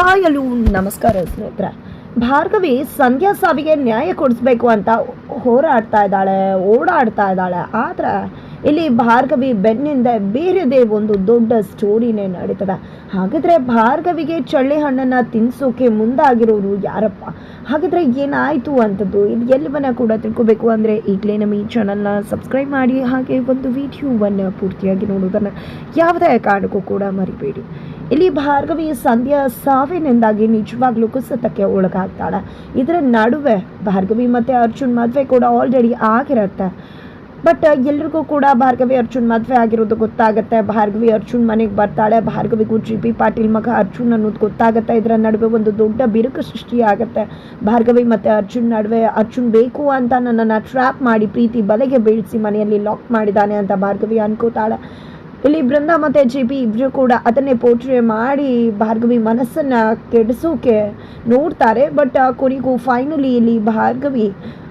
Hi ಅಲ್ಲೂ ನಮಸ್ಕಾರ ಸ್ನೇಹಿತರ. ಭಾರ್ಗವಿ ಸಂಧ್ಯಾ ಸಾವಿಗೆ ನ್ಯಾಯ ಕೊಡಿಸ್ಬೇಕು ಅಂತ ಹೋರಾಡ್ತಾ ಇದ್ದಾಳೆ, ಓಡಾಡ್ತಾ ಇದ್ದಾಳೆ. ಆದ್ರೆ ಇಲ್ಲಿ ಭಾರ್ಗವಿ ಬೆನ್ನಿಂದ ಬೇರೆದೇ ಒಂದು ದೊಡ್ಡ ಸ್ಟೋರಿನೇ ನಡೀತದೆ. ಹಾಗಿದ್ರೆ ಭಾರ್ಗವಿಗೆ ಚಳ್ಳೆ ಹಣ್ಣನ್ನು ತಿನ್ಸೋಕೆ ಮುಂದಾಗಿರೋರು ಯಾರಪ್ಪ? ಹಾಗಿದ್ರೆ ಏನಾಯಿತು ಅಂತದ್ದು? ಇದು ಎಲ್ಲವನ್ನ ಕೂಡ ತಿಳ್ಕೊಬೇಕು ಅಂದರೆ ಈಗಲೇ ನಮ್ಮ ಈ ಚಾನಲ್ನ ಸಬ್ಸ್ಕ್ರೈಬ್ ಮಾಡಿ ಹಾಗೆ ಒಂದು ವಿಡಿಯೋವನ್ನು ಪೂರ್ತಿಯಾಗಿ ನೋಡೋದನ್ನು ಯಾವುದೇ ಕಾರಣಕ್ಕೂ ಕೂಡ ಮರಿಬೇಡಿ. ಇಲ್ಲಿ ಭಾರ್ಗವಿ ಸಂಧ್ಯಾ ಸಾವಿನಿಂದಾಗಿ ನಿಜವಾಗ್ಲೂ ಕುಸಿತಕ್ಕೆ ಒಳಗಾಗ್ತಾಳೆ. ಇದರ ನಡುವೆ ಭಾರ್ಗವಿ ಮತ್ತು ಅರ್ಜುನ್ ಮದುವೆ ಕೂಡ ಆಲ್ರೆಡಿ ಆಗಿರತ್ತೆ. ಬಟ್ ಎಲ್ರಿಗೂ ಕೂಡ ಭಾರ್ಗವಿ, ಅರ್ಜುನ್ ಮದುವೆ ಆಗಿರೋದು ಗೊತ್ತಾಗುತ್ತೆ. ಭಾರ್ಗವಿ, ಅರ್ಜುನ್ ಮನೆಗೆ ಬರ್ತಾಳೆ. ಭಾರ್ಗವಿಗೂ ಜಿ ಪಿ ಪಾಟೀಲ್ ಮಗ ಅರ್ಜುನ್ ಅನ್ನೋದು ಗೊತ್ತಾಗುತ್ತೆ. ಇದರ ನಡುವೆ ಒಂದು ದೊಡ್ಡ ಬಿರುಕು ಸೃಷ್ಟಿಯಾಗುತ್ತೆ. ಭಾರ್ಗವಿ ಮತ್ತು ಅರ್ಜುನ್ ನಡುವೆ ಅರ್ಜುನ್ ಬೇಕು ಅಂತ ನನ್ನನ್ನು ಟ್ರ್ಯಾಪ್ ಮಾಡಿ ಪ್ರೀತಿ ಬಲೆಗೆ ಬೀಳಿಸಿ ಮನೆಯಲ್ಲಿ ಲಾಕ್ ಮಾಡಿದ್ದಾನೆ ಅಂತ ಭಾರ್ಗವಿ ಅನ್ಕೋತಾಳೆ. ಇಲ್ಲಿ ಬೃಂದ ಮತ್ತು ಜಿ ಪಿ ಇಬ್ಬರು ಕೂಡ ಅದನ್ನೇ ಪೋಟ್ರೆ ಮಾಡಿ ಭಾರ್ಗವಿ ಮನಸ್ಸನ್ನು ಕೆಡಿಸೋಕೆ ನೋಡ್ತಾರೆ. ಬಟ್ ಕೊನೆಗೂ ಫೈನಲಿ ಇಲ್ಲಿ ಭಾರ್ಗವಿ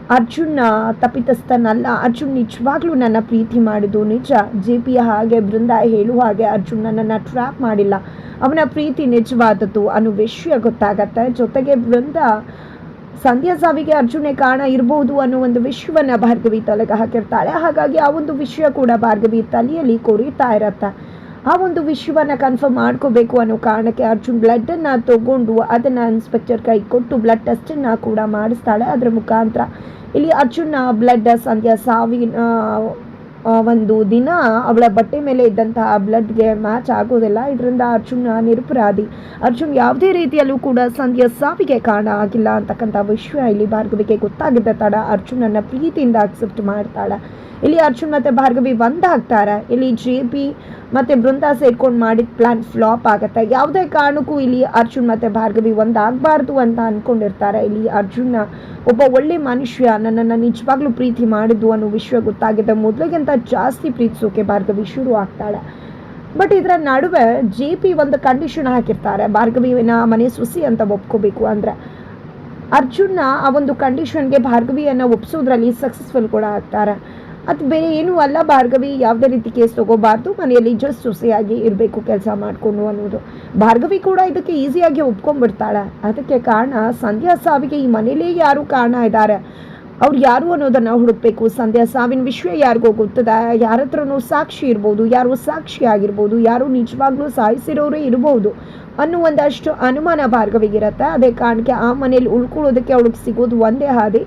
ಅರ್ಜುನ್ನ ತಪ್ಪಿತಸ್ಥನಲ್ಲ. ಅರ್ಜುನ್ ನಿಜವಾಗ್ಲೂ ನನ್ನ ಪ್ರೀತಿ ಮಾಡಿದ್ದು ನಿಜ. ಜೆ ಪಿ ಹಾಗೆ ಬೃಂದ ಹೇಳುವ ಹಾಗೆ ಅರ್ಜುನ್ ನನ್ನನ್ನು ಟ್ರ್ಯಾಪ್ ಮಾಡಿಲ್ಲ. ಅವನ ಪ್ರೀತಿ ನಿಜವಾದದ್ದು ಅನ್ನೋ ವಿಷಯ ಗೊತ್ತಾಗತ್ತೆ. ಜೊತೆಗೆ ಬೃಂದ ಸಂಧ್ಯಾ ಸಾವಿಗೆ ಅರ್ಜುನೇ ಕಾರಣ ಇರಬಹುದು ಅನ್ನೋ ಒಂದು ವಿಷಯವನ್ನು ಭಾರ್ಗವಿ ತಲೆಗೆ ಹಾಕಿರ್ತಾಳೆ. ಹಾಗಾಗಿ ಆ ಒಂದು ವಿಷಯ ಕೂಡ ಭಾರ್ಗವಿ ತಲೆಯಲ್ಲಿ ಕೊರಿತಾ ಇರತ್ತೆ ಆ ಒಂದು ವಿಷಯವನ್ನ ಕನ್ಫರ್ಮ್ ಮಾಡ್ಕೋಬೇಕು ಅನ್ನೋ ಕಾರಣಕ್ಕೆ ಅರ್ಜುನ್ ಬ್ಲಡ್ ಅನ್ನ ತಗೊಂಡು ಅದನ್ನು ಇನ್ಸ್ಪೆಕ್ಟರ್ ಕೈ ಕೊಟ್ಟು ಬ್ಲಡ್ ಟೆಸ್ಟ್ ಅನ್ನ ಕೂಡ ಮಾಡಿಸ್ತಾಳೆ. ಅದರ ಮುಖಾಂತರ ಇಲ್ಲಿ ಅರ್ಜುನ್ ಬ್ಲಡ್ ಸಂಧ್ಯಾ ಸಾವಿನ ಒಂದು ದಿನ ಅವಳ ಬಟ್ಟೆ ಮೇಲೆ ಇದ್ದಂತಹ ಬ್ಲಡ್ಗೆ ಮ್ಯಾಚ್ ಆಗೋದಿಲ್ಲ. ಇದರಿಂದ ಅರ್ಜುನ್ ನಿರಪರಾಧಿ. ಅರ್ಜುನ್ ಯಾವುದೇ ರೀತಿಯಲ್ಲೂ ಕೂಡ ಸಂಧ್ಯ ಸಾವಿಗೆ ಕಾರಣ ಆಗಿಲ್ಲ ಅಂತಕ್ಕಂಥ ವಿಷಯ ಇಲ್ಲಿ ಭಾರ್ಗವಿಗೆ ಗೊತ್ತಾಗಿದ್ದ ತಡ ಅರ್ಜುನನ್ನ ಪ್ರೀತಿಯಿಂದ ಅಕ್ಸೆಪ್ಟ್ ಮಾಡ್ತಾಳೆ. ಇಲ್ಲಿ ಅರ್ಜುನ್ ಮತ್ತೆ ಭಾರ್ಗವಿ ಒಂದಾಗ್ತಾರೆ. ಇಲ್ಲಿ ಜೆ ಪಿ ಮತ್ತೆ ಬೃಂದ ಸೇರ್ಕೊಂಡು ಮಾಡಿದ ಪ್ಲಾನ್ ಫ್ಲಾಪ್ ಆಗುತ್ತೆ. ಯಾವುದೇ ಕಾರಣಕ್ಕೂ ಇಲ್ಲಿ ಅರ್ಜುನ್ ಮತ್ತೆ ಭಾರ್ಗವಿ ಒಂದಾಗಬಾರ್ದು ಅಂತ ಅನ್ಕೊಂಡಿರ್ತಾರೆ. ಇಲ್ಲಿ ಅರ್ಜುನ ಒಬ್ಬ ಒಳ್ಳೆ ಮನುಷ್ಯ ನನ್ನನ್ನು ನಿಜವಾಗ್ಲೂ ಪ್ರೀತಿ ಮಾಡಿದ್ದು ಅನ್ನೋ ವಿಷಯ ಗೊತ್ತಾಗಿದೆ. ಮೊದಲಿಗಿಂತ ಜಾಸ್ತಿ ಪ್ರೀತಿಸೋಕೆ ಭಾರ್ಗವಿ ಶುರು ಆಗ್ತಾಳೆ. ಬಟ್ ಇದರ ನಡುವೆ ಜೆ ಪಿ ಒಂದು ಕಂಡೀಷನ್ ಹಾಕಿರ್ತಾರೆ. ಭಾರ್ಗವಿನ ಮನೆ ಸುಸಿ ಅಂತ ಒಪ್ಕೋಬೇಕು ಅಂದರೆ. ಅರ್ಜುನ್ನ ಆ ಒಂದು ಕಂಡೀಷನ್ಗೆ ಭಾರ್ಗವಿಯನ್ನು ಒಪ್ಸೋದ್ರಲ್ಲಿ ಸಕ್ಸಸ್ಫುಲ್ ಕೂಡ ಆಗ್ತಾರೆ. ಅದು ಬೇರೆ ಏನೂ ಅಲ್ಲ, ಭಾರ್ಗವಿ ಯಾವುದೇ ರೀತಿ ಕೇಸ್ ತೊಗೋಬಾರ್ದು, ಮನೆಯಲ್ಲಿ ಜಸ್ಟ್ ಸುಸಿಯಾಗಿ ಇರಬೇಕು ಕೆಲಸ ಮಾಡಿಕೊಂಡು ಅನ್ನೋದು. ಭಾರ್ಗವಿ ಕೂಡ ಇದಕ್ಕೆ ಈಸಿಯಾಗಿ ಒಪ್ಕೊಂಡ್ಬಿಡ್ತಾಳೆ. ಅದಕ್ಕೆ ಕಾರಣ, ಸಂಧ್ಯಾ ಸಾವಿಗೆ ಈ ಮನೇಲೇ ಯಾರು ಕಾರಣ ಇದ್ದಾರೆ? ಅವ್ರು ಯಾರು ಅನ್ನೋದನ್ನು ಹುಡುಕ್ಬೇಕು. ಸಂಧ್ಯಾ ಸಾವಿನ ವಿಷಯ ಯಾರಿಗೋ ಗೊತ್ತದ? ಯಾರ ಹತ್ರನೂ ಸಾಕ್ಷಿ ಇರ್ಬೋದು, ಯಾರು ಸಾಕ್ಷಿ ಆಗಿರ್ಬೋದು, ಯಾರು ನಿಜವಾಗ್ಲೂ ಸಾಯಿಸಿರೋರೇ ಇರ್ಬೋದು. ಅನ್ನೋ ಒಂದಷ್ಟು ಅನುಮಾನ ಭಾರ್ಗವಿಗಿರತ್ತೆ. ಅದೇ ಕಾರಣಕ್ಕೆ ಆ ಮನೇಲಿ ಉಳ್ಕೊಳ್ಳೋದಕ್ಕೆ ಅವಳಿಗೆ ಸಿಗೋದು ಒಂದೇ ಹಾದಿ.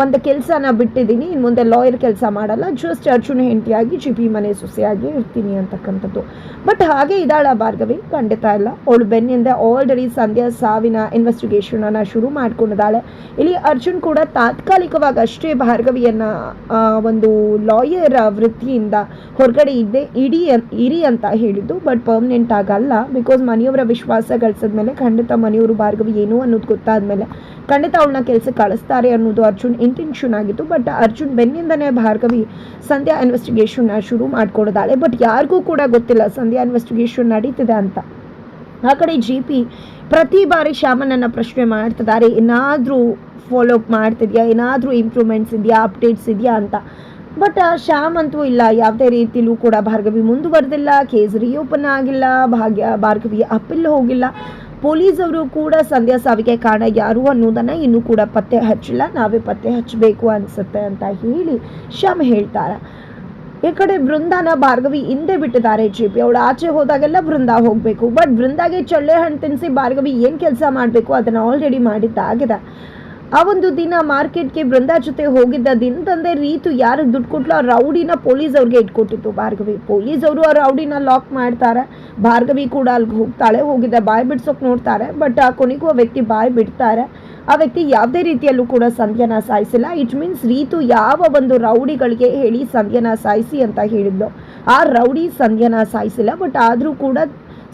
ಒಂದು ಕೆಲಸನ ಬಿಟ್ಟಿದ್ದೀನಿ ಇನ್ನು ಮುಂದೆ ಲಾಯರ್ ಕೆಲಸ ಮಾಡಲ್ಲ. ಜಸ್ಟ್ ಅರ್ಜುನ ಹೆಂಡತಿಯಾಗಿ ಜಿಪಿ ಮನೆ ಸೊಸೆಯಾಗಿ ಇರ್ತೀನಿ ಅಂತಕ್ಕಂಥದ್ದು. ಬಟ್ ಹಾಗೆ ಇದ್ದಾಳ ಭಾರ್ಗವಿ, ಖಂಡಿತ ಇಲ್ಲ. ಅವಳು ಬೆನ್ನಿಂದ ಆಲ್ರೆಡಿ ಸಂಧ್ಯಾ ಸಾವಿನ ಇನ್ವೆಸ್ಟಿಗೇಷನ್ ಅನ್ನ ಶುರು ಮಾಡ್ಕೊಂಡಿದ್ದಾಳೆ. ಇಲ್ಲಿ ಅರ್ಜುನ್ ಕೂಡ ತಾತ್ಕಾಲಿಕವಾಗಿ ಅಷ್ಟೇ ಭಾರ್ಗವಿಯನ್ನು ಒಂದು ಲಾಯರ್ ವೃತ್ತಿಯಿಂದ ಹೊರಗಡೆ ಇದ್ದೆ ಇಡಿ, ಇರಿ ಅಂತ ಹೇಳಿದ್ದು. ಬಟ್ ಪರ್ಮನೆಂಟ್ ಆಗಲ್ಲ. ಬಿಕಾಸ್ ಮನೆಯವರ ವಿಶ್ವಾಸ ಗಳಿಸಿದ್ಮೇಲೆ ಖಂಡಿತ ಮನೆಯವರು ಭಾರ್ಗವಿ ಏನು ಅನ್ನೋದು ಗೊತ್ತಾದ್ಮೇಲೆ ಖಂಡಿತ ಅವಳನ್ನ ಕೆಲಸಕ್ಕೆ ಕಳಿಸ್ತಾರೆ ಅನ್ನೋದು ಅರ್ಜುನ್ ಇಂಟೆನ್ಷನ್ ಆಗಿತ್ತು. ಬಟ್ ಅರ್ಜುನ್ ಬೆನ್ನಿಂದನೇ ಭಾರ್ಗವಿ ಸಂಧ್ಯಾ ಇನ್ವೆಸ್ಟಿಗೇಷನ್ನ ಶುರು ಮಾಡ್ಕೊಡೋದಾಳೆ. ಬಟ್ ಯಾರಿಗೂ ಕೂಡ ಗೊತ್ತಿಲ್ಲ ಸಂಧ್ಯಾ ಇನ್ವೆಸ್ಟಿಗೇಷನ್ ನಡೀತಿದೆ ಅಂತ. ಆ ಕಡೆ ಜಿ ಪಿ ಪ್ರತಿ ಬಾರಿ ಶ್ಯಾಮನನ್ನ ಪ್ರಶ್ನೆ ಮಾಡ್ತಿದ್ದಾರೆ, ಏನಾದರೂ ಫಾಲೋ ಅಪ್ ಮಾಡ್ತಿದ್ಯಾ? ಏನಾದರೂ ಇಂಪ್ರೂವ್ಮೆಂಟ್ಸ್ ಇದೆಯಾ? ಅಪ್ಡೇಟ್ಸ್ ಇದೆಯಾ ಅಂತ. ಬಟ್ ಶ್ಯಾಮ್ ಅಂತೂ ಇಲ್ಲ. ಯಾವುದೇ ರೀತಿಲೂ ಕೂಡ ಭಾರ್ಗವಿ ಮುಂದುವರೆದಿಲ್ಲ ಕೇಸ್ ರಿಓಪನ್ ಆಗಿಲ್ಲ, ಭಾಗ್ಯ, ಭಾರ್ಗವಿ ಅಪ್ಪಿಲ್ ಹೋಗಿಲ್ಲ. ಪೊಲೀಸ್ ಅವರು ಕೂಡ ಸಂಧ್ಯಾ ಸಾವಿಗೆ ಕಾರಣ ಯಾರು ಅನ್ನೋದನ್ನ ಇನ್ನೂ ಕೂಡ ಪತ್ತೆ ಹಚ್ಚಿಲ್ಲ. ನಾವೇ ಪತ್ತೆ ಹಚ್ಚಬೇಕು ಅನ್ಸುತ್ತೆ ಅಂತ ಹೇಳಿ ಶ್ಯಾಮ್ ಹೇಳ್ತಾರೆ. ಈ ಕಡೆ ಬೃಂದಾನ ಭಾರ್ಗವಿ ಹಿಂದೆ ಬಿಟ್ಟಿದ್ದಾರೆ ಜಿ ಪಿ. ಅವಳು ಆಚೆ ಹೋದಾಗೆಲ್ಲ ಬೃಂದ ಹೋಗಬೇಕು. ಬಟ್ ಬೃಂದಾಗೆ ಚಳ್ಳೆ ಹಣ್ಣು ತಿನ್ನಿಸಿ ಭಾರ್ಗವಿ ಏನು ಕೆಲಸ ಮಾಡಬೇಕು ಅದನ್ನು ಆಲ್ರೆಡಿ ಮಾಡಿದ್ದಾಗಿದೆ. ಆ ಒಂದು ದಿನ ಮಾರ್ಕೆಟ್ಗೆ ಬೃಂದಾ ಜೊತೆ ಹೋಗಿದ್ದ ದಿನದಂದೇ ರೀತು ಯಾರು ದುಡ್ಡು ಕೊಟ್ಲು ಆ ರೌಡಿನ ಪೊಲೀಸ್ ಅವ್ರಿಗೆ ಇಟ್ಕೊಟ್ಟಿತ್ತು. ಭಾರ್ಗವಿ, ಪೊಲೀಸ್ ಅವರು ಆ ರೌಡಿನ ಲಾಕ್ ಮಾಡ್ತಾರೆ. ಭಾರ್ಗವಿ ಕೂಡ ಅಲ್ಲಿಗೆ ಹೋಗ್ತಾಳೆ, ಹೋಗಿದ್ದ ಬಾಯಿ ಬಿಡ್ಸೋಕೆ ನೋಡ್ತಾರೆ ಬಟ್ ಆ ಕೊನೆಗೂ ಆ ವ್ಯಕ್ತಿ ಬಾಯಿ ಬಿಡ್ತಾರೆ. ಆ ವ್ಯಕ್ತಿ ಯಾವುದೇ ರೀತಿಯಲ್ಲೂ ಕೂಡ ಸಂಧ್ಯನ ಸಾಯಿಸಿಲ್ಲ. ಇಟ್ ಮೀನ್ಸ್ ರೀತು ಯಾವ ಒಂದು ರೌಡಿಗಳಿಗೆ ಹೇಳಿ ಸಂಧ್ಯನ ಸಾಯಿಸಿ ಅಂತ ಹೇಳಿದ್ಲು. ಆ ರೌಡಿ ಸಂಧ್ಯನ ಸಾಯಿಸಿಲ್ಲ ಬಟ್ ಆದರೂ ಕೂಡ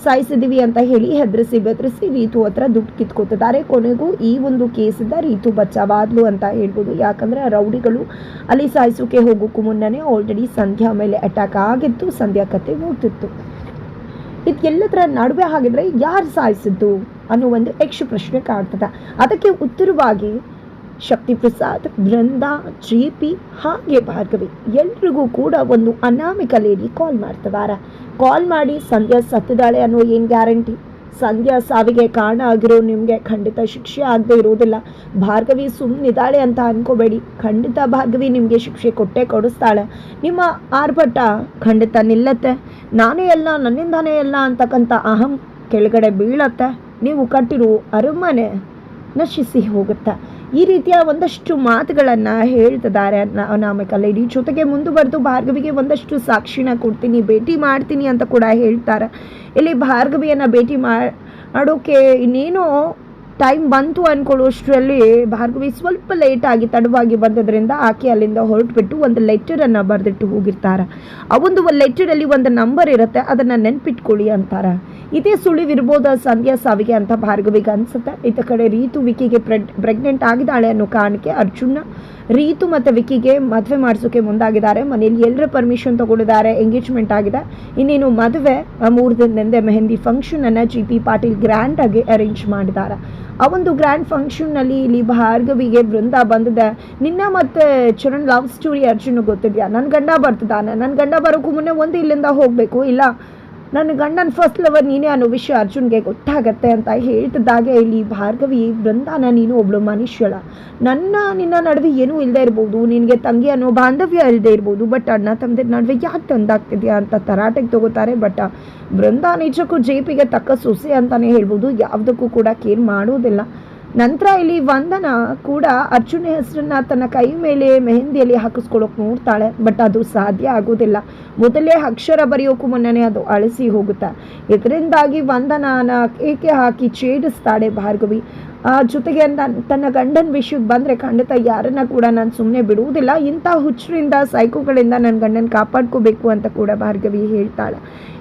ಸಾಯಿಸಿದೀವಿ ಅಂತ ಹೇಳಿ ಹೆದರಿಸಿ ಬೆದರಿಸಿ ರೀತು ಹತ್ರ ದುಡ್ಡು ಕಿತ್ಕೋತಿದ್ದಾರೆ. ಕೊನೆಗೂ ಈ ಒಂದು ಕೇಸಿಂದ ರೀತು ಬಚಾವಾದ್ಲು ಅಂತ ಹೇಳ್ಬೋದು. ಯಾಕಂದ್ರೆ ರೌಡಿಗಳು ಅಲ್ಲಿ ಸಾಯಿಸೋಕೆ ಹೋಗೋಕ್ಕೂ ಮುನ್ನನೇ ಆಲ್ರೆಡಿ ಸಂಧ್ಯಾ ಮೇಲೆ ಅಟ್ಯಾಕ್ ಆಗಿತ್ತು ಸಂಧ್ಯಾ ಕತೆ ಹೋಗ್ತಿತ್ತು. ಇದೆಲ್ಲದರ ನಡುವೆ ಹಾಗಿದ್ರೆ ಯಾರು ಸಾಯಿಸಿದ್ದು ಅನ್ನೋ ಒಂದು ಯಕ್ಷ ಪ್ರಶ್ನೆ ಕಾಡ್ತದೆ ಅದಕ್ಕೆ ಉತ್ತರವಾಗಿ ಶಕ್ತಿ ಪ್ರಸಾದ್ ಬೃಂದಾ ಜೆ ಪಿ ಹಾಗೆ ಭಾರ್ಗವಿ. ಎಲ್ರಿಗೂ ಕೂಡ ಒಂದು ಅನಾಮಿಕ ಲೇಡಿ ಕಾಲ್ ಮಾಡ್ತಿದ್ದಾರೆ ಕಾಲ್ ಮಾಡಿ ಸಂಧ್ಯಾ ಸತ್ತಿದ್ದಾಳೆ ಅನ್ನೋ ಏನು ಗ್ಯಾರಂಟಿ ಸಂಧ್ಯಾ ಸಾವಿಗೆ ಕಾರಣ ಆಗಿರೋ ನಿಮಗೆ ಖಂಡಿತ ಶಿಕ್ಷೆ ಆಗದೆ ಇರೋದಿಲ್ಲ. ಭಾರ್ಗವಿ ಸುಮ್ಮನಿದ್ದಾಳೆ ಅಂತ ಅನ್ಕೋಬೇಡಿ. ಖಂಡಿತ ಭಾರ್ಗವಿ ನಿಮಗೆ ಶಿಕ್ಷೆ ಕೊಟ್ಟೆ ಕೊಡಿಸ್ತಾಳೆ. ನಿಮ್ಮ ಆರ್ಭಟ ಖಂಡಿತ ನಿಲ್ಲತ್ತೆ. ನಾನೇ ಎಲ್ಲ ನನ್ನಿಂದಾನೇ ಎಲ್ಲ ಅಂತಕ್ಕಂಥ ಅಹಂ ಕೆಳಗಡೆ ಬೀಳತ್ತೆ. ನೀವು ಕಟ್ಟಿರೋ ಅರಮನೆ ನಶಿಸಿ ಹೋಗುತ್ತೆ. ಈ ರೀತಿಯ ಒಂದಷ್ಟು ಮಾತುಗಳನ್ನು ಹೇಳ್ತಿದ್ದಾರೆ ಅನಾಮಿಕ ಲೇಡಿ ಜೊತೆಗೆ ಮುಂದುವರೆದು ಭಾರ್ಗವಿಗೆ ಒಂದಷ್ಟು ಸಾಕ್ಷಿನ ಕೊಡ್ತೀನಿ, ಭೇಟಿ ಮಾಡ್ತೀನಿ ಅಂತ ಕೂಡ ಹೇಳ್ತಾರೆ. ಇಲ್ಲಿ ಭಾರ್ಗವಿಯನ್ನು ಭೇಟಿ ಮಾಡೋಕೆ ಇನ್ನೇನೋ ಟೈಮ್ ಬಂತು ಅಂದ್ಕೊಳ್ಳೋಷ್ಟರಲ್ಲಿ ಭಾರ್ಗವಿ ಸ್ವಲ್ಪ ಲೇಟಾಗಿ ತಡವಾಗಿ ಬಂದದ್ರಿಂದ ಆಕೆ ಅಲ್ಲಿಂದ ಹೊರಟುಬಿಟ್ಟು ಒಂದು ಲೆಟರನ್ನು ಬರೆದಿಟ್ಟು ಹೋಗಿರ್ತಾರೆ. ಆ ಒಂದು ಲೆಟರಲ್ಲಿ ಒಂದು ನಂಬರ್ ಇರುತ್ತೆ, ಅದನ್ನು ನೆನ್ಪಿಟ್ಕೊಳ್ಳಿ ಅಂತಾರೆ. ಇದೇ ಸುಳಿವಿರ್ಬೋದು ಸಂಧ್ಯಾ ಸಾವಿಗೆ ಅಂತ ಭಾರ್ಗವಿಗೆ ಅನ್ಸುತ್ತೆ. ಇತ್ತ ಕಡೆ ರೀತು ವಿಕಿಗೆ ಪ್ರೆಗ್ ಪ್ರೆಗ್ನೆಂಟ್ ಆಗಿದ್ದಾಳೆ ಅನ್ನೋ ಕಾರಣಕ್ಕೆ ಅರ್ಜುನ, ರೀತು ಮತ್ತು ವಿಕಿಗೆ ಮದುವೆ ಮಾಡಿಸೋಕೆ ಮುಂದಾಗಿದ್ದಾರೆ. ಮನೆಯಲ್ಲಿ ಎಲ್ಲರ ಪರ್ಮಿಷನ್ ತಗೊಂಡಿದ್ದಾರೆ ಎಂಗೇಜ್ಮೆಂಟ್ ಆಗಿದೆ. ಇನ್ನೇನು ಮದುವೆ ಮೂರು ದಿನದಿಂದ ಮೆಹಂದಿ ಫಂಕ್ಷನನ್ನು ಜಿ ಪಿ ಪಾಟೀಲ್ ಗ್ರ್ಯಾಂಡಾಗಿ ಅರೇಂಜ್ ಮಾಡಿದ್ದಾರೆ ಆ ಒಂದು ಗ್ರ್ಯಾಂಡ್ ಫಂಕ್ಷನ್ನಲ್ಲಿ ಇಲ್ಲಿ ಭಾರ್ಗವಿಗೆ ವೃಂದ ಬಂದಿದೆ. ನಿನ್ನ ಮತ್ತೆ ಚರಣ್ ಲವ್ ಸ್ಟೋರಿ ಅರ್ಜುನ್ ಗೊತ್ತಿದ್ಯಾ? ನನ್ನ ಗಂಡ ಬರ್ತದಾನೆ ನನ್ನ ಗಂಡ ಬರೋಕ್ಕೂ ಮುನ್ನೆ ಒಂದು ಇಲ್ಲಿಂದ ಹೋಗಬೇಕು, ಇಲ್ಲ? ನನ್ನ ಗಂಡನ ಫಸ್ಟ್ ಲವರ್ ನೀನೇ ಅನ್ನೋ ವಿಷಯ ಅರ್ಜುನ್ಗೆ ಗೊತ್ತಾಗತ್ತೆ ಅಂತ ಹೇಳ್ತಿದ್ದಾಗೆ ಇಲ್ಲಿ ಭಾರ್ಗವಿ ಬೃಂದಾನ ನೀನು ಒಬ್ಳು ಮನುಷ್ಯಳ. ನನ್ನ, ನಿನ್ನ ನಡುವೆ ಏನೂ ಇಲ್ಲದೆ ಇರ್ಬೋದು, ನಿನಗೆ ತಂಗಿ ಅನ್ನೋ ಬಾಂಧವ್ಯ ಇಲ್ಲದೆ ಇರ್ಬೋದು ಬಟ್ ಅಣ್ಣ ತಂದೆ ನಡುವೆ ಯಾಕೆ ತಂದಾಗ್ತಿದ್ಯಾ ಅಂತ ತರಾಟೆಗೆ ತಗೋತಾರೆ ಬಟ್ ಬೃಂದ ನಿಜಕ್ಕೂ ಜೇಪಿಗೆ ತಕ್ಕ ಸೊಸೆ ಅಂತಲೇ ಹೇಳ್ಬೋದು, ಯಾವುದಕ್ಕೂ ಕೂಡ ಕೇರ್ ಮಾಡೋದಿಲ್ಲ. ನಂತರ ಇಲ್ಲಿ ವಂದನ ಕೂಡ ಅರ್ಜುನ ಹೆಸರನ್ನ ತನ್ನ ಕೈ ಮೇಲೆ ಮೆಹಂದಿಯಲ್ಲಿ ಹಾಕಿಸ್ಕೊಳ್ಳೋಕೆ ನೋಡ್ತಾಳೆ, ಬಟ್ ಅದು ಸಾಧ್ಯ ಆಗೋದಿಲ್ಲ. ಮೊದಲೇ ಅಕ್ಷರ ಬರೆಯೋಕ್ಕೂ ಮುನ್ನನೇ ಅದು ಅಳಿಸಿ ಹೋಗುತ್ತೆ. ಇದರಿಂದಾಗಿ ವಂದನನ ಏಕೆ ಹಾಕಿ ಛೇಡಿಸ್ತಾಳೆ ಭಾರ್ಗವಿ? ಜೊತೆಗೆ ನನ್- ತನ್ನ ಗಂಡನ ವಿಷಯಕ್ಕೆ ಬಂದರೆ ಖಂಡಿತ ಯಾರನ್ನ ಕೂಡ ನಾನು ಸುಮ್ಮನೆ ಬಿಡುವುದಿಲ್ಲ. ಇಂಥ ಹುಚ್ಚರಿಂದ, ಸೈಕೋಗಳಿಂದ ನನ್ನ ಗಂಡನ ಕಾಪಾಡ್ಕೋಬೇಕು ಅಂತ ಕೂಡ ಭಾರ್ಗವಿ ಹೇಳ್ತಾಳೆ.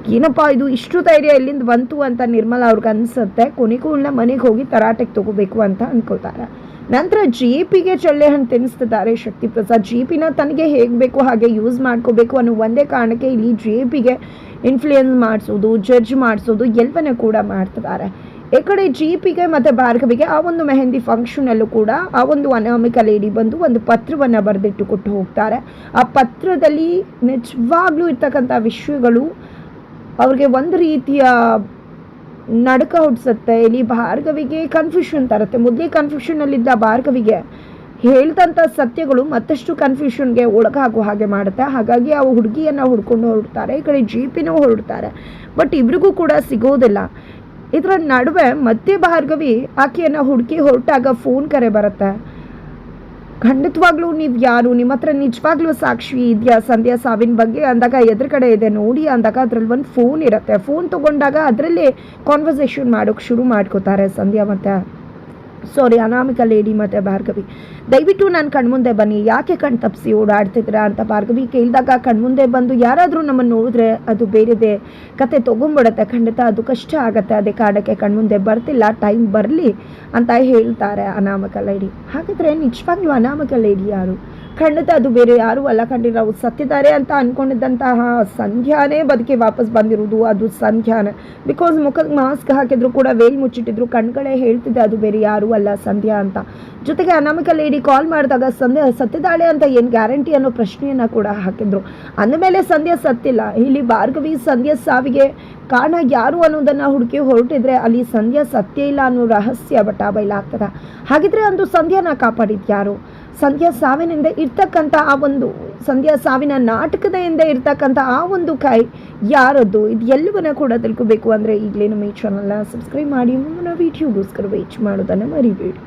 ಏನಪ್ಪ ಇದು, ಇಷ್ಟು ಧೈರ್ಯ ಎಲ್ಲಿಂದ ಬಂತು ಅಂತ ನಿರ್ಮಲಾ ಅವ್ರಿಗೆ ಅನ್ಸುತ್ತೆ. ಕೊನೆಗೂ ಮನೆಗೆ ಹೋಗಿ ತರಾಟೆಗೆ ತಗೋಬೇಕು ಅಂತ ಅನ್ಕೋತಾರೆ. ನಂತರ ಜಿ ಪಿಗೆ ಚಳ್ಳೆ ಹಣ್ಣು ತಿನ್ನಿಸ್ತಿದ್ದಾರೆ ಶಕ್ತಿ ಪ್ರಸಾದ್ ಜಿ ಪಿನ ತನಗೆ ಹೇಗೆ ಬೇಕು ಹಾಗೆ ಯೂಸ್ ಮಾಡ್ಕೋಬೇಕು ಅನ್ನೋ ಒಂದೇ ಕಾರಣಕ್ಕೆ ಇಲ್ಲಿ ಜಿ ಪಿಗೆ ಇನ್ಫ್ಲೂಯೆನ್ಸ್ ಮಾಡಿಸೋದು ಜಡ್ಜ್ ಮಾಡಿಸೋದು ಎಲ್ಲವನ್ನ ಕೂಡ ಮಾಡ್ತಿದ್ದಾರೆ. ಈ ಕಡೆ ಜಿ ಪಿಗೆ ಮತ್ತು ಭಾರ್ಗವಿಗೆ ಆ ಒಂದು ಮೆಹಂದಿ ಫಂಕ್ಷನಲ್ಲೂ ಕೂಡ ಆ ಒಂದು ಅನಾಮಿಕ ಲೇಡಿ ಬಂದು ಒಂದು ಪತ್ರವನ್ನು ಬರೆದಿಟ್ಟು ಕೊಟ್ಟು ಹೋಗ್ತಾರೆ. ಆ ಪತ್ರದಲ್ಲಿ ನಿಜವಾಗ್ಲೂ ಇರ್ತಕ್ಕಂಥ ವಿಷಯಗಳು ಅವ್ರಿಗೆ ಒಂದು ರೀತಿಯ ನಡಕ ಹುಟ್ಟಿಸುತ್ತೆ ಇಲ್ಲಿ ಭಾರ್ಗವಿಗೆ ಕನ್ಫ್ಯೂಷನ್ ತರುತ್ತೆ. ಮೊದಲೇ ಕನ್ಫ್ಯೂಷನಲ್ಲಿದ್ದ ಭಾರ್ಗವಿಗೆ ಹೇಳ್ದಂಥ ಸತ್ಯಗಳು ಮತ್ತಷ್ಟು ಕನ್ಫ್ಯೂಷನ್ಗೆ ಒಳಗಾಗುವ ಹಾಗೆ ಮಾಡುತ್ತೆ. ಹಾಗಾಗಿ ಆ ಹುಡುಗಿಯನ್ನು ಹುಡ್ಕೊಂಡು ಹೊರಡ್ತಾರೆ. ಈ ಕಡೆ ಜೀಪಿನೂ ಹೊರಡ್ತಾರೆ. ಬಟ್ ಇಬ್ರಿಗೂ ಕೂಡ ಸಿಗೋದಿಲ್ಲ. ಇದರ ನಡುವೆ ಮತ್ತೆ ಭಾರ್ಗವಿ ಆಕೆಯನ್ನು ಹುಡುಕಿ ಹೊರಟಾಗ ಫೋನ್ ಕರೆ ಬರುತ್ತೆ. ಖಂಡಿತವಾಗ್ಲೂ ನೀವು ಯಾರು? ನಿಮ್ಮ ಹತ್ರ ನಿಜವಾಗ್ಲೂ ಸಾಕ್ಷಿ ಇದೆಯಾ? ಸಂಧ್ಯಾ ಸಾವಿನ ಬಗ್ಗೆ ಅಂದಾಗ ಎದುರುಗಡೆ ಇದೆ ನೋಡಿ ಅಂದಾಗ ಅದ್ರಲ್ಲಿ ಒಂದು ಫೋನ್ ಇರುತ್ತೆ. ಫೋನ್ ತಗೊಂಡಾಗ ಅದರಲ್ಲಿ ಕಾನ್ವರ್ಸೇಷನ್ ಮಾಡೋಕೆ ಶುರು ಮಾಡ್ಕೋತಾರೆ ಸಂಧ್ಯಾ ಮತ್ತು. ಸಾರಿ ಅನಾಮಿಕ ಲೇಡಿ ಮತ್ತು ಭಾರ್ಗವಿ. ದಯವಿಟ್ಟು ನಾನು ಕಣ್ಮುಂದೆ ಬನ್ನಿ. ಯಾಕೆ ಕಣ್ ತಪ್ಪಿಸಿ ಓಡಾಡ್ತಿದ್ದೀರಾ ಅಂತ ಭಾರ್ಗವಿ ಕೇಳಿದಾಗ ಕಣ್ಮುಂದೆ ಬಂದು ಯಾರಾದರೂ ನಮ್ಮನ್ನು ನೋಡಿದ್ರೆ ಅದು ಬೇರೆದೇ. ಕತೆ ತೊಗೊಂಬಿಡುತ್ತೆ. ಖಂಡಿತ ಅದು ಕಷ್ಟ ಆಗುತ್ತೆ. ಅದೇ ಕಾರಣಕ್ಕೆ ಕಣ್ಮುಂದೆ ಬರ್ತಿಲ್ಲ. ಟೈಮ್ ಬರಲಿ ಅಂತ ಹೇಳ್ತಾರೆ ಅನಾಮಕ ಲೇಡಿ ಹಾಗಾದರೆ ನಿಜವಾಗ್ಲೂ ಅನಾಮಕ ಲೇಡಿ ಯಾರು? ಖಂಡಿತ ಅದು ಬೇರೆ ಯಾರೂ ಅಲ್ಲ ಕಂಡಿರ ಅವ್ರು ಸತ್ತಿದ್ದಾರೆ ಅಂತ ಅಂದ್ಕೊಂಡಿದ್ದಂತಹ ಸಂಧ್ಯಾನೇ ಬದುಕಿ ವಾಪಸ್ ಬಂದಿರೋದು, ಅದು ಸಂಧ್ಯಾನೇ. ಬಿಕಾಸ್ ಮುಖಕ್ಕೆ ಮಾಸ್ಕ್ ಹಾಕಿದ್ರು ಕೂಡ, ವೇಲ್ ಮುಚ್ಚಿಟ್ಟಿದ್ರು, ಕಣ್ಗಳೇ ಹೇಳ್ತಿದ್ದೆ ಅದು ಬೇರೆ ಯಾರೂ ಅಲ್ಲ ಸಂಧ್ಯಾ ಅಂತ. ಜೊತೆಗೆ ಅನಾಮಿಕ ಲೇಡಿ ಕಾಲ್ ಮಾಡಿದಾಗ ಸಂಧ್ಯಾ ಸತ್ತಿದ್ದಾಳೆ ಅಂತ ಏನು ಗ್ಯಾರಂಟಿ ಅನ್ನೋ ಪ್ರಶ್ನೆಯನ್ನು ಕೂಡ ಹಾಕಿದ್ರು. ಅಂದಮೇಲೆ ಸಂಧ್ಯಾ ಸತ್ತಿಲ್ಲ. ಇಲ್ಲಿ ಭಾರ್ಗವಿ ಸಂಧ್ಯಾ ಸಾವಿಗೆ ಕಾರಣ ಯಾರು ಅನ್ನೋದನ್ನು ಹುಡುಕಿ ಹೊರಟಿದ್ರೆ ಅಲ್ಲಿ ಸಂಧ್ಯಾ ಸತ್ಯ ಇಲ್ಲ ಅನ್ನೋ ರಹಸ್ಯ ಬಟ ಬಯಲಾಗ್ತದೆ ಹಾಗಿದ್ರೆ ಅಂದು ಸಂಧ್ಯಾನ ಕಾಪಾಡಿದ್ ಯಾರು? ಸಂಧ್ಯಾ ಸಾವಿನಿಂದ ಇರ್ತಕ್ಕಂಥ ಆ ಒಂದು ಸಂಧ್ಯಾ ಸಾವಿನ ನಾಟಕದ ಹಿಂದೆ ಇರ್ತಕ್ಕಂಥ ಆ ಒಂದು ಕೈ ಯಾರದ್ದು? ಇದು ಎಲ್ಲವನ್ನ ಕೂಡ ತಿಳ್ಕೋಬೇಕು ಅಂದರೆ ಈಗಲೇ ನಮ್ಮ ಈ ಚಾನಲ್ನ ಸಬ್ಸ್ಕ್ರೈಬ್ ಮಾಡಿ. ಮುಂದಿನ ವೀಡಿಯೋಗೋಸ್ಕರ ವೇಟ್ ಮಾಡೋದನ್ನು ಮರಿಬೇಡಿ.